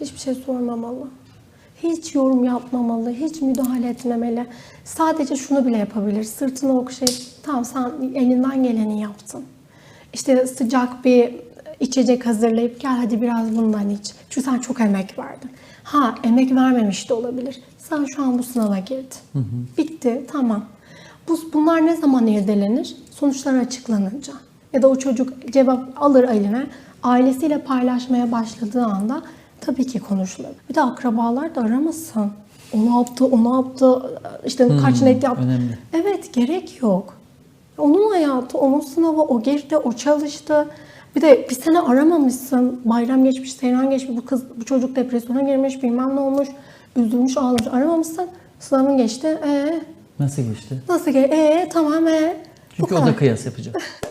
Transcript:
Hiçbir şey sormamalı. Hiç yorum yapmamalı, hiç müdahale etmemeli. Sadece şunu bile yapabilir. Sırtını okşayıp, tamam sen elinden geleni yaptın. İşte sıcak bir içecek hazırlayıp gel hadi biraz bundan iç. Çünkü sen çok emek verdin. Ha emek vermemiş de olabilir. Sen şu an bu sınava girdin. Bitti tamam. Bu, bunlar ne zaman irdelenir? Sonuçlar açıklanınca. Ya da o çocuk cevap alır eline, ailesiyle paylaşmaya başladığı anda tabii ki konuşulur. Bir de akrabalar da aramasın. O ne yaptı, o ne yaptı, işte kaç net yaptı. önemli. Evet gerek yok. Onun hayatı, onun sınavı, o girdi, o çalıştı. Bir de bir sene aramamışsın. Bayram geçmiş, seyran geçmiş. Bu kız, bu çocuk depresyona girmiş, bilmem ne olmuş. Üzülmüş, ağlamış. Aramamışsın. Sınavın geçti. Ee, Nasıl geçti? nasıl ge? Ee, tamam ee. Çünkü o da kıyas yapacak.